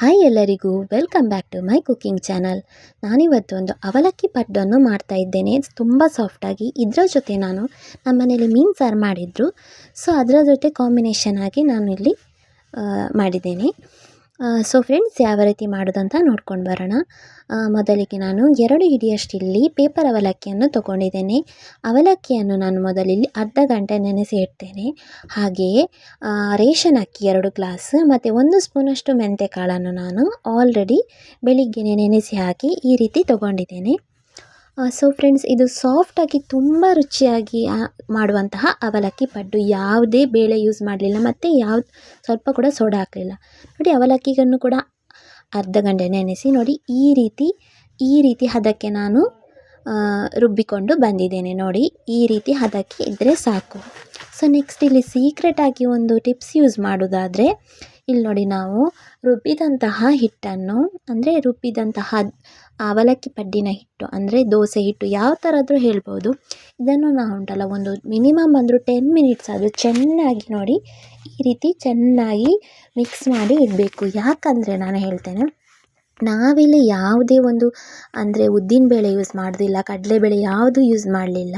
Hi ಎಲ್ಲರಿಗೂ welcome back to my cooking channel ನಾನಿವತ್ತು ಒಂದು ಅವಲಕ್ಕಿ ಪಡ್ಡನ್ನು ಮಾಡ್ತಾ ಇದ್ದೇನೆ. ತುಂಬ ಸಾಫ್ಟಾಗಿ ಇದರ ಜೊತೆ ನಾನು ನಮ್ಮ ಮನೇಲಿ ಮೀನು ಸಾರು ಮಾಡಿದ್ರು. ಸೊ ಅದರ ಜೊತೆ ಕಾಂಬಿನೇಷನ್ ಆಗಿ ನಾನು ಇಲ್ಲಿ ಮಾಡಿದ್ದೇನೆ. ಸೊ ಫ್ರೆಂಡ್ಸ್ ಯಾವ ರೀತಿ ಮಾಡೋದಂತ ನೋಡ್ಕೊಂಡು ಬರೋಣ. ಮೊದಲಿಗೆ ನಾನು ಎರಡು ಹಿಡಿಯಷ್ಟು ಇಲ್ಲಿ ಪೇಪರ್ ಅವಲಕ್ಕಿಯನ್ನು ತೊಗೊಂಡಿದ್ದೇನೆ. ಅವಲಕ್ಕಿಯನ್ನು ನಾನು ಮೊದಲಿಲ್ಲಿ ಅರ್ಧ ಗಂಟೆ ನೆನೆಸಿ ಇಡ್ತೇನೆ. ಹಾಗೆಯೇ ರೇಷನ್ ಅಕ್ಕಿ ಎರಡು ಗ್ಲಾಸ್ ಮತ್ತು ಒಂದು ಸ್ಪೂನಷ್ಟು ಮೆಂತೆ ಕಾಳನ್ನು ನಾನು ಆಲ್ರೆಡಿ ಬೆಳಿಗ್ಗೆನೇ ನೆನೆಸಿ ಹಾಕಿ ಈ ರೀತಿ ತೊಗೊಂಡಿದ್ದೇನೆ. ಸೊ ಫ್ರೆಂಡ್ಸ್ ಇದು ಸಾಫ್ಟಾಗಿ ತುಂಬ ರುಚಿಯಾಗಿ ಮಾಡುವಂತಹ ಅವಲಕ್ಕಿ ಪಡ್ಡು. ಯಾವುದೇ ಬೇಳೆ ಯೂಸ್ ಮಾಡಲಿಲ್ಲ, ಮತ್ತು ಯಾವ ಸ್ವಲ್ಪ ಕೂಡ ಸೋಡಾ ಹಾಕಲಿಲ್ಲ. ನೋಡಿ, ಅವಲಕ್ಕಿಗನ್ನು ಕೂಡ ಅರ್ಧ ಗಂಟೆ ನೆನೆಸಿ ನೋಡಿ, ಈ ರೀತಿ ಈ ರೀತಿ ಹದಕ್ಕೆ ನಾನು ರುಬ್ಬಿಕೊಂಡು ಬಂದಿದ್ದೇನೆ ನೋಡಿ. ಈ ರೀತಿ ಹದಕ್ಕೆ ಇದ್ದರೆ ಸಾಕು. ಸೊ ನೆಕ್ಸ್ಟ್ ಇಲ್ಲಿ ಸೀಕ್ರೆಟಾಗಿ ಒಂದು ಟಿಪ್ಸ್ ಯೂಸ್ ಮಾಡೋದಾದರೆ, ಇಲ್ಲಿ ನೋಡಿ ನಾವು ರುಬ್ಬಿದಂತಹ ಹಿಟ್ಟನ್ನು, ಅಂದರೆ ರುಬ್ಬಿದಂತಹ ಅವಲಕ್ಕಿ ಪಡ್ಡಿನ ಹಿಟ್ಟು, ಅಂದರೆ ದೋಸೆ ಹಿಟ್ಟು ಯಾವ ಥರ ಆದರೂ ಹೇಳ್ಬೋದು. ಇದನ್ನು ನಾವು ಉಂಟಲ್ಲ, ಒಂದು ಮಿನಿಮಮ್ ಅಂದರೂ ಟೆನ್ ಮಿನಿಟ್ಸ್ ಆದರೂ ಚೆನ್ನಾಗಿ ನೋಡಿ ಈ ರೀತಿ ಚೆನ್ನಾಗಿ ಮಿಕ್ಸ್ ಮಾಡಿ ಇಡಬೇಕು. ಯಾಕಂದರೆ ನಾನು ಹೇಳ್ತೇನೆ ನಾವಿಲ್ಲಿ ಯಾವುದೇ ಒಂದು, ಅಂದರೆ ಉದ್ದಿನಬೇಳೆ ಯೂಸ್ ಮಾಡೋದಿಲ್ಲ ಕಡಲೆಬೇಳೆ ಯಾವುದು ಯೂಸ್ ಮಾಡಲಿಲ್ಲ.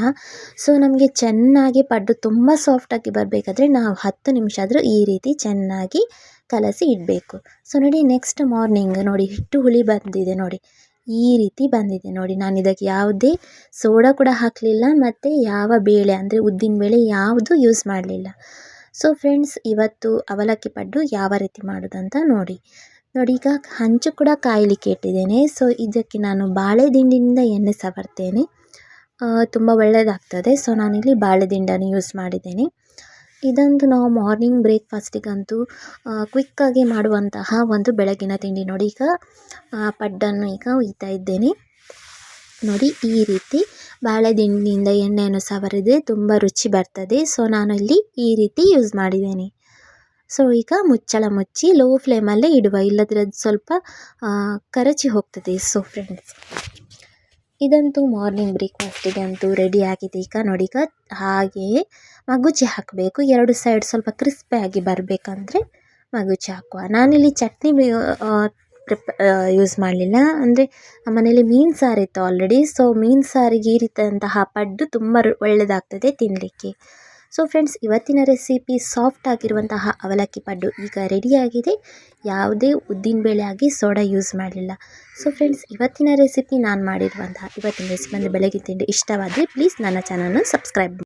ಸೊ ನಮಗೆ ಚೆನ್ನಾಗಿ ಪಡ್ಡು ತುಂಬ ಸಾಫ್ಟಾಗಿ ಬರಬೇಕಾದ್ರೆ ನಾವು ಹತ್ತು ನಿಮಿಷ ಆದರೂ ಈ ರೀತಿ ಚೆನ್ನಾಗಿ ಕಲಸಿ ಇಡಬೇಕು. ಸೊ ನೋಡಿ ನೆಕ್ಸ್ಟ್ ಮಾರ್ನಿಂಗ್ ನೋಡಿ ಹಿಟ್ಟು ಹುಳಿ ಬಂದಿದೆ ನೋಡಿ. ಈ ರೀತಿ ಬಂದಿದೆ ನೋಡಿ. ನಾನು ಇದಕ್ಕೆ ಯಾವುದೇ ಸೋಡಾ ಕೂಡ ಹಾಕಲಿಲ್ಲ, ಮತ್ತು ಯಾವ ಬೇಳೆ, ಅಂದರೆ ಉದ್ದಿನಬೇಳೆ ಯಾವುದು ಯೂಸ್ ಮಾಡಲಿಲ್ಲ. ಸೊ ಫ್ರೆಂಡ್ಸ್ ಇವತ್ತು ಅವಲಕ್ಕಿ ಪಡ್ಡು ಯಾವ ರೀತಿ ಮಾಡೋದಂತ ನೋಡಿ. ನೋಡಿ, ಈಗ ಹಂಚು ಕೂಡ ಕಾಯಲಿಕ್ಕೆ ಇಟ್ಟಿದ್ದೇನೆ. ಸೊ ಇದಕ್ಕೆ ನಾನು ಬಾಳೆ ದಿಂಡಿನಿಂದ ಎಣ್ಣೆ ಸವರ್ತೇನೆ ತುಂಬ ಒಳ್ಳೆಯದಾಗ್ತದೆ ಸೊ ನಾನಿಲ್ಲಿ ಬಾಳೆ ದಿಂಡನ್ನು ಯೂಸ್ ಮಾಡಿದ್ದೇನೆ. ಇದಂತೂ ನಾವು ಮಾರ್ನಿಂಗ್ ಬ್ರೇಕ್ಫಾಸ್ಟಿಗಂತೂ ಕ್ವಿಕ್ಕಾಗಿ ಮಾಡುವಂತಹ ಒಂದು ಬೆಳಗಿನ ತಿಂಡಿ. ನೋಡಿ, ಈಗ ಪಡ್ಡನ್ನು ಈಗ ಒಯ್ತಾ ಇದ್ದೇನೆ. ನೋಡಿ, ಈ ರೀತಿ ಬಾಳೆ ದಿಂಡಿನಿಂದ ಎಣ್ಣೆಯನ್ನು ಸವರಿದರೆ ತುಂಬ ರುಚಿ ಬರ್ತದೆ. ಸೊ ನಾನು ಇಲ್ಲಿ ಈ ರೀತಿ ಯೂಸ್ ಮಾಡಿದ್ದೇನೆ. ಸೊ ಈಗ ಮುಚ್ಚಳ ಮುಚ್ಚಿ ಲೋ ಫ್ಲೇಮಲ್ಲೇ ಇಡುವ. ಇಲ್ಲದ್ರೆ ಅದು ಸ್ವಲ್ಪ ಕರಚಿ ಹೋಗ್ತದೆ. ಸೊ ಫ್ರೆಂಡ್ಸ್ ಇದಂತೂ ಮಾರ್ನಿಂಗ್ ಬ್ರೇಕ್ಫಾಸ್ಟಿಗೆ ಅಂತೂ ರೆಡಿ ಆಗಿದೆ. ಈಗ ನೋಡಿ, ಈಗ ಹಾಗೆಯೇ ಮಗುಚಿ ಹಾಕಬೇಕು. ಎರಡು ಸೈಡ್ ಸ್ವಲ್ಪ ಕ್ರಿಸ್ಪಿಯಾಗಿ ಬರಬೇಕಂದ್ರೆ ಮಗುಚಿ ಹಾಕುವ. ನಾನಿಲ್ಲಿ ಚಟ್ನಿ ಪ್ರಿಪ್ ಯೂಸ್ ಮಾಡಲಿಲ್ಲ. ಅಂದರೆ ಮನೇಲಿ ಮೀನು ಸಾರಿತ್ತು ಆಲ್ರೆಡಿ ಸೊ ಮೀನು ಸಾರಿಗೆ ಈ ರೀತಿಯಂತಹ ಪಡ್ಡು ತುಂಬ ಒಳ್ಳೆಯದಾಗ್ತದೆ ತಿನ್ನಲಿಕ್ಕೆ ಸೊ ಫ್ರೆಂಡ್ಸ್ ಇವತ್ತಿನ ರೆಸಿಪಿ ಸಾಫ್ಟ್ ಆಗಿರುವಂತಹ ಅವಲಕ್ಕಿ ಪಡ್ಡು ಈಗ ರೆಡಿಯಾಗಿದೆ ಯಾವುದೇ ಉದ್ದಿನಬೇಳೆ ಆಗಿ ಸೋಡಾ ಯೂಸ್ ಮಾಡಲಿಲ್ಲ. ಸೊ ಫ್ರೆಂಡ್ಸ್ ಇವತ್ತಿನ ರೆಸಿಪಿ ನಾನು ಮಾಡಿರುವಂತಹ, ಇವತ್ತಿನ ರೆಸಿಪಿ ಅಂದರೆ ಬೆಳಗ್ಗೆ ತಿಂಡಿ ಇಷ್ಟವಾದರೆ ಪ್ಲೀಸ್ ನನ್ನ ಚಾನಲ್ನ ಸಬ್ಸ್ಕ್ರೈಬ್